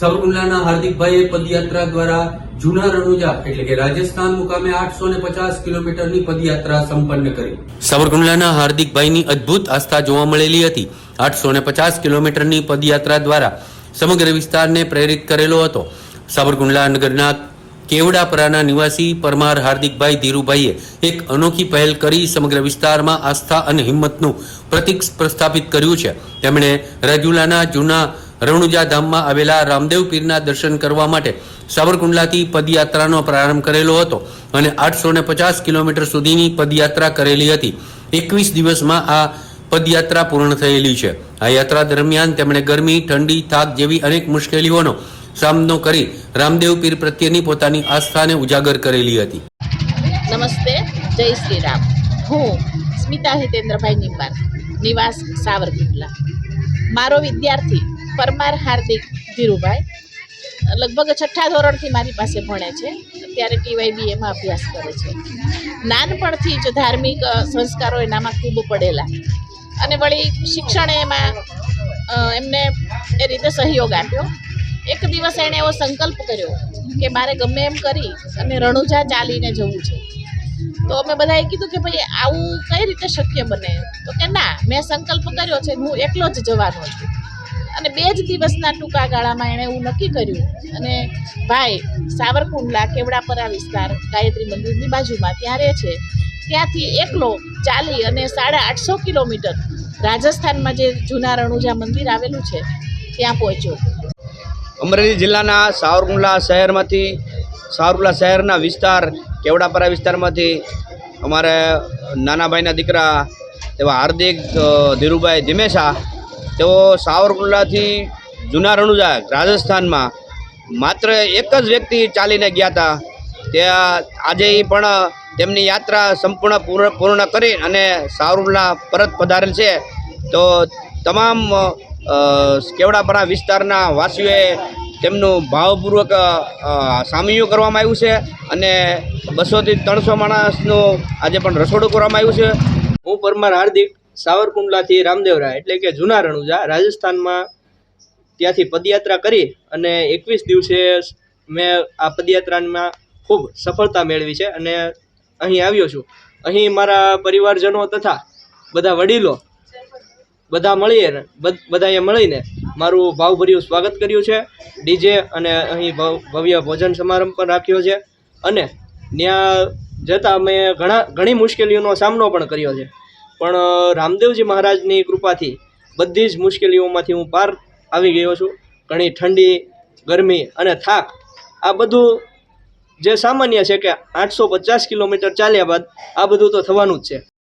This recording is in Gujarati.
સાવરકુંડલાના હાર્દિકભાઈએ પદયાત્રા દ્વારા જૂના રણુજા એટલે કે રાજસ્થાન મુકામે આઠસો ને પચાસ કિલોમીટરની પદયાત્રા સંપન્ન કરી. સાવરકુંડલાના હાર્દિકભાઈની અદ્ભુત આસ્થા જોવા મળેલી હતી. આઠસો ને પચાસ કિલોમીટરની પદયાત્રા દ્વારા સમગ્ર વિસ્તારને પ્રેરિત કરેલો હતો. સાવરકુંડલા નગરના કેવડાપરાના નિવાસી પરમાર હાર્દિકભાઈ ધીરુભાઈએ એક અનોખી પહેલ કરી સમગ્ર વિસ્તારમાં આસ્થા અને હિંમતનું પ્રતીક પ્રસ્થાપિત કર્યું છે. તેમણે રાજુલાના જૂના રણુજા ધામમાં આવેલા રામદેવ પીરના દર્શન કરવા માટે સાવરકુંડલાથી પદયાત્રાનો પ્રારંભ કરેલો હતો અને આઠસો ને પચાસ કિલોમીટર સુધીની પદયાત્રા કરેલી હતી. એકવીસ દિવસમાં આ પદયાત્રા પૂર્ણ થયેલી છે. આ યાત્રા દરમિયાન તેમણે ગરમી, ઠંડી, થાક જેવી અનેક મુશ્કેલીઓનો સામનો કરી રામદેવ પીર પ્રત્યેની પોતાની આસ્થાને ઉજાગર કરેલી હતી. નમસ્તે, જય શ્રી રામ. હું સ્મિતા હિતેન્દ્રભાઈ નિવાસ સાવરકુંડલા. મારો વિદ્યાર્થી પરમાર હાર્દિક ધીરુભાઈ. લગભગ છઠ્ઠા ધોરણથી મારી પાસે ભણે છે. અત્યારે ટીવાયબી એમાં અભ્યાસ કરે છે. નાનપણથી જ ધાર્મિક સંસ્કારો એનામાં ખૂબ પડેલા. અને વળી શિક્ષણે એમાં એમને એ રીતે સહયોગ આપ્યો. એક દિવસ એણે એવો સંકલ્પ કર્યો કે મારે ગમે એમ કરી અને રણુજા ચાલીને જવું છે. તો અમે બધાએ કીધું કે ભાઈ આવું કઈ રીતે શક્ય બને? તો કે ના, મેં સંકલ્પ કર્યો છે હું એકલો જ જવાનો છું. અને બે જ દિવસના ટૂંકા ગાળામાં એણે એવું નક્કી કર્યું. અને ભાઈ, સાવરકુંડલા કેવડાપરા વિસ્તાર ગાયત્રી મંદિરની બાજુમાં ત્યાં રહે છે. ત્યાંથી એકલો ચાલી અને સાડા આઠસો કિલોમીટર રાજસ્થાનમાં જે જૂના રણુજા મંદિર આવેલું છે, ત્યાં પહોંચ્યો. અમરેલી જિલ્લાના સાવરકુંડલા શહેરમાંથી, સાવરકુંડલા શહેરના વિસ્તાર કેવડાપરા વિસ્તારમાંથી અમારે નાના ભાઈના દીકરા એવા હાર્દિક ધીરુભાઈ ધીમેશા તેઓ સાવરકુંડલાથી જૂના રણુજા રાજસ્થાનમાં માત્ર એક જ વ્યક્તિ ચાલીને ગયા હતા. ત્યાં આજે પણ તેમની યાત્રા સંપૂર્ણ પૂર્ણ કરી અને સાવરકુંડલા પરત પધારેલ છે. તો તમામ કેવડાપરા વિસ્તારના વાસીઓએ તેમનું ભાવપૂર્વક સામયું કરવામાં આવ્યું છે અને બસોથી ત્રણસો માણસનું આજે પણ રસોડું કરવામાં આવ્યું છે. હું પરમાર હાર્દિક સાવરકુંડલાથી રામદેવરા એટલે કે જૂના રણુજા રાજસ્થાનમાં ત્યાંથી પદયાત્રા કરી અને એકવીસ દિવસે મેં આ પદયાત્રામાં ખૂબ સફળતા મેળવી છે અને અહીં આવ્યો છું. અહીં મારા પરિવારજનો તથા બધા વડીલો બધા મળીએ બધાએ મળીને મારું ભાવભર્યું સ્વાગત કર્યું છે. ડીજે અને અહીં ભવ- ભવ્ય ભોજન સમારંભ પણ રાખ્યો છે અને ત્યાં જતાં મેં ઘણા, ઘણી મુશ્કેલીઓનો સામનો પણ કર્યો છે. પણ રામદેવજી મહારાજની કૃપાથી બધી જ મુશ્કેલીઓમાંથી હું પાર આવી ગયો છું. ઘણી ઠંડી, ગરમી અને થાક, આ બધું જે સામાન્ય છે કે આઠસો પચાસ કિલોમીટર ચાલ્યા બાદ આ બધું તો થવાનું જ છે.